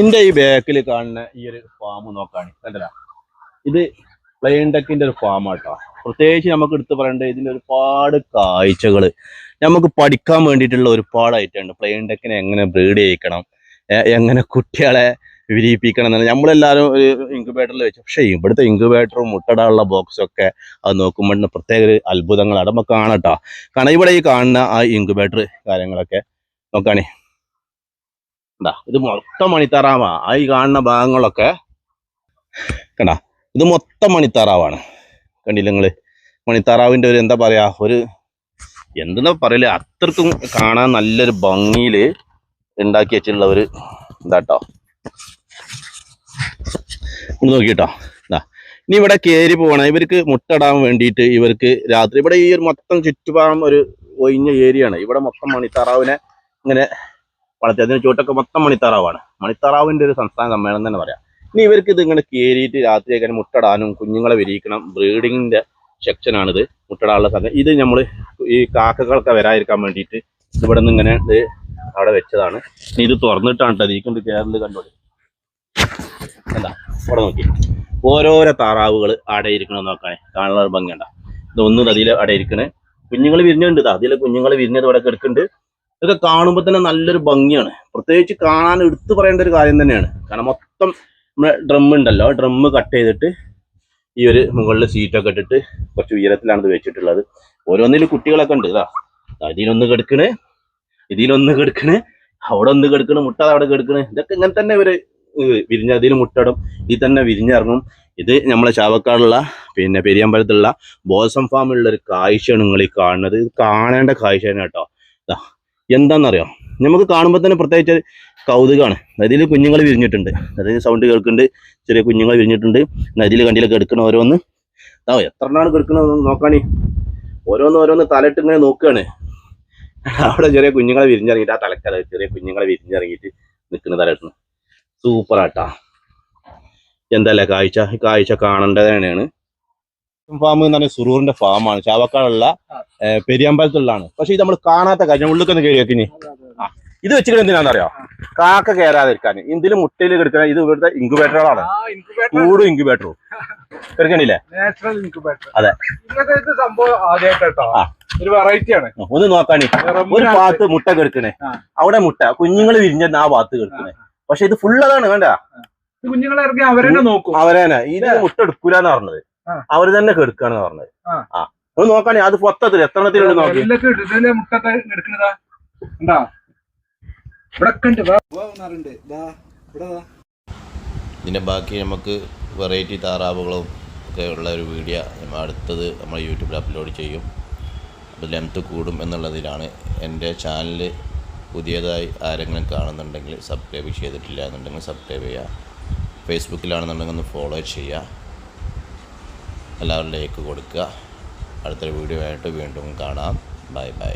എന്റെ ഈ ബാക്കിൽ കാണുന്ന ഈ ഒരു ഫാം നോക്കാണ്. കണ്ടല്ല ഇത് പ്ലെയിൻ ടെക്കിന്റെ ഒരു ഫാം ആട്ടോ. പ്രത്യേകിച്ച് നമുക്ക് എടുത്തു പറയേണ്ടത് ഇതിന്റെ ഒരുപാട് കാഴ്ചകൾ നമുക്ക് പഠിക്കാൻ വേണ്ടിയിട്ടുള്ള ഒരുപാട് ഐറ്റമുണ്ട് പ്ലെയിൻ ടെക്കിനെ എങ്ങനെ ബ്രീഡ് ചെയ്യിക്കണം? എങ്ങനെ കുട്ടികളെ വിരിയിപ്പിക്കണം എന്നാണ് നമ്മളെല്ലാവരും ഒരു ഇൻക്യുബേറ്ററിൽ വെച്ചു. പക്ഷേ ഇവിടുത്തെ ഇൻക്യുബേറ്ററും മുട്ടടാനുള്ള ബോക്സും ഒക്കെ അത് നോക്കുമ്പോൾ പ്രത്യേക ഒരു അത്ഭുതങ്ങളാണ്. നമുക്ക് കാണട്ടോ. കാരണം ഇവിടെ ഈ കാണുന്ന ആ ഇൻക്യുബേറ്റർ കാര്യങ്ങളൊക്കെ നോക്കാണേ. കണ്ടാ ഇത് മൊത്തം മണിത്താറാവാ. ആ ഈ കാണുന്ന ഭാഗങ്ങളൊക്കെ കണ്ടാ ഇത് മൊത്തം മണിത്താറാവാണ്. കണ്ടില്ല നിങ്ങൾ? മണിത്താറാവിന്റെ ഒരു എന്താ പറയാ ഒരു എന്തെന്നാ പറയൽ. അത്രക്കും കാണാൻ നല്ലൊരു ഭംഗിയിൽ ഉണ്ടാക്കി വെച്ചിട്ടുള്ള ഒരു ഇതാട്ടോ. ഒന്ന് നോക്കിട്ടോ. ഇതാ ഇനി ഇവിടെ കയറി പോകണം. ഇവർക്ക് മുട്ടടാൻ വേണ്ടിയിട്ട് ഇവർക്ക് രാത്രി. ഇവിടെ ഈ ഒരു മൊത്തം ചുറ്റുപാടും ഒരു ഒഴിഞ്ഞ ഏരിയ ആണ് ഇവിടെ മൊത്തം മണിത്താറാവിനെ ഇങ്ങനെ വളർത്തി അതിന് ചുവട്ടൊക്കെ മൊത്തം മണിത്താറാവാണ്. മണിത്താറാവിന്റെ ഒരു സംസ്ഥാന സമ്മേളനം തന്നെ പറയാം. ഇനി ഇവർക്ക് ഇത് ഇങ്ങനെ കയറിയിട്ട് രാത്രി അങ്ങനെ മുട്ടടാനും കുഞ്ഞുങ്ങളെ വിരിയിക്കണം ബ്രീഡിങ്ങിന്റെ സെക്ഷനാണിത് മുട്ടടാനുള്ള സമയം ഇത് നമ്മൾ ഈ കാക്കകളൊക്കെ വരാതിരിക്കാൻ വേണ്ടിയിട്ട് ഇവിടെ നിന്ന് ഇങ്ങനെ ഇത് അവിടെ വെച്ചതാണ്. ഇനി ഇത് തുറന്നിട്ടാണ് കേട്ടോ ഇതിക്കൊണ്ട് കേരളത്തിൽ കണ്ടോളി. എന്താ അവിടെ നോക്കി. ഓരോരോ താറാവുകൾ അവിടെ ഇരിക്കണം നോക്കാനേ ഒരു ഭംഗിയുണ്ട? ഇത് ഒന്നും അതിൽ അവിടെ ഇരിക്കണേ. കുഞ്ഞുങ്ങൾ വിരിഞ്ഞുണ്ട് അതിലെ കുഞ്ഞുങ്ങൾ വിരിഞ്ഞത് ഇവിടെ കിടക്കുന്നുണ്ട്. ഇതൊക്കെ കാണുമ്പോൾ തന്നെ നല്ലൊരു ഭംഗിയാണ്. പ്രത്യേകിച്ച് കാണാൻ എടുത്തു പറയേണ്ട ഒരു കാര്യം തന്നെയാണ്. കാരണം മൊത്തം നമ്മുടെ ഡ്രം ഉണ്ടല്ലോ. ഡ്രമ്മ് കട്ട് ചെയ്തിട്ട് ഈ ഒരു മുകളിൽ സീറ്റൊക്കെ ഇട്ടിട്ട് കുറച്ച് ഉയരത്തിലാണ് ഇത് വെച്ചിട്ടുള്ളത്. ഓരോന്നിലും കുട്ടികളൊക്കെ ഉണ്ട്. ഇതാ ഇതിലൊന്ന് കെടുക്കണ്. ഇതിലൊന്ന് കെടുക്കണ്. അവിടെ ഒന്ന് കെടുക്കണേ. മുട്ട അവിടെ കെടുക്കണേ. ഇതൊക്കെ ഇങ്ങനെ തന്നെ ഇവർ വിരിഞ്ഞ ഇതിൽ മുട്ടടും. ഇതിൽ തന്നെ വിരിഞ്ഞിറങ്ങും. ഇത് നമ്മളെ ചാവക്കാടുള്ള പിന്നെ പെരിയമ്പലത്തുള്ള ബോസം ഫാമിലുള്ള ഒരു കാഴ്ചയാണ് നിങ്ങൾ ഈ കാണുന്നത്. ഇത് കാണേണ്ട കാഴ്ചയാണ് കേട്ടോ. എന്താണെന്നറിയോ നമുക്ക് കാണുമ്പോൾ തന്നെ പ്രത്യേകിച്ച് കൗതുകമാണ് നദിയിൽ കുഞ്ഞുങ്ങൾ വിരിഞ്ഞിട്ടുണ്ട്. അതായത് സൗണ്ട് കേൾക്കുന്നുണ്ട് ചെറിയ കുഞ്ഞുങ്ങൾ വിരിഞ്ഞിട്ടുണ്ട്. നദിയിൽ കണ്ടിയിലൊക്കെ എടുക്കണ ഓരോന്ന്. ആ എത്ര എണ്ണമാണ് എടുക്കണത് നോക്കാണി. ഓരോന്ന് ഓരോന്ന് തലയിട്ട് ഇങ്ങനെ നോക്കുകയാണ് അവിടെ ചെറിയ കുഞ്ഞുങ്ങളെ വിരിഞ്ഞിറങ്ങിയിട്ട് ആ തലക്കല ചെറിയ കുഞ്ഞുങ്ങളെ വിരിഞ്ഞിറങ്ങിയിട്ട് നിൽക്കുന്ന തലയിട്ടുണ്ട് സൂപ്പറാട്ടാ. എന്തല്ല കാഴ്ച? കാഴ്ച കാണേണ്ടത് തന്നെയാണ്. ഫാം എന്ന് പറഞ്ഞാൽ സുറൂറിന്റെ ഫാമാണ് ചാവക്കാടുള്ള പെരിയമ്പലത്തുള്ളതാണ് പക്ഷെ ഇത് നമ്മൾ കാണാത്ത കാര്യം ഉള്ളിക്കൊന്ന് കയറി വെക്കിനി ആ ഇത് വെച്ചിട്ട് എന്തിനാണെന്നറിയോ? കാക്ക കയറാതിരിക്കാൻ ഇതിൽ മുട്ടയിൽ കിടക്കുന്ന ഇത് ഇവിടുത്തെ ഇൻക്യുബേറ്ററുകളാണ് കൂടും ഇൻക്യുബേറ്ററും കിടക്കണില്ലേ അതെ. ഒന്ന് നോക്കാണി ഒരു ഭാഗത്ത് മുട്ട കെടുക്കണേ. അവിടെ മുട്ട. കുഞ്ഞുങ്ങൾ വിരിഞ്ഞ ആ ഭാഗത്ത് കെടുക്കണേ. പക്ഷെ ഇത് ഫുൾ അതാണ് വേണ്ട. കുഞ്ഞുങ്ങളെ അവരെന്നെ നോക്കും. അവരേനെ ഇത് മുട്ട എടുക്കൂലെന്ന് പറഞ്ഞത്. അവർ തന്നെ കെടുക്കാന്ന് പറഞ്ഞത്. ആ. അത് ഒന്ന് നോക്കാണി അത് പൊത്തത്തിൽ എത്രത്തിലുണ്ട് നോക്കി? ഇതിന്റെ ബാക്കി നമുക്ക് വെറൈറ്റി താറാവുകളും ഒക്കെ ഉള്ള ഒരു വീഡിയോ അടുത്തത് നമ്മൾ യൂട്യൂബിൽ അപ്ലോഡ് ചെയ്യും. അപ്പോൾ ലെങ്ത്ത് കൂടും എന്നുള്ളതിലാണ് എന്റെ ചാനൽ പുതിയതായി ആരെങ്കിലും കാണുന്നുണ്ടെങ്കിൽ സബ്സ്ക്രൈബ് ചെയ്തിട്ടില്ല എന്നുണ്ടെങ്കിൽ സബ്സ്ക്രൈബ് ചെയ്യുക. ഫേസ്ബുക്കിലാണെന്നുണ്ടെങ്കിൽ ഒന്ന് ഫോളോ ചെയ്യുക. എല്ലാവരും ലൈക്ക് കൊടുക്കുക. അടുത്തൊരു വീഡിയോ ആയിട്ട് വീണ്ടും കാണാം. Bye bye.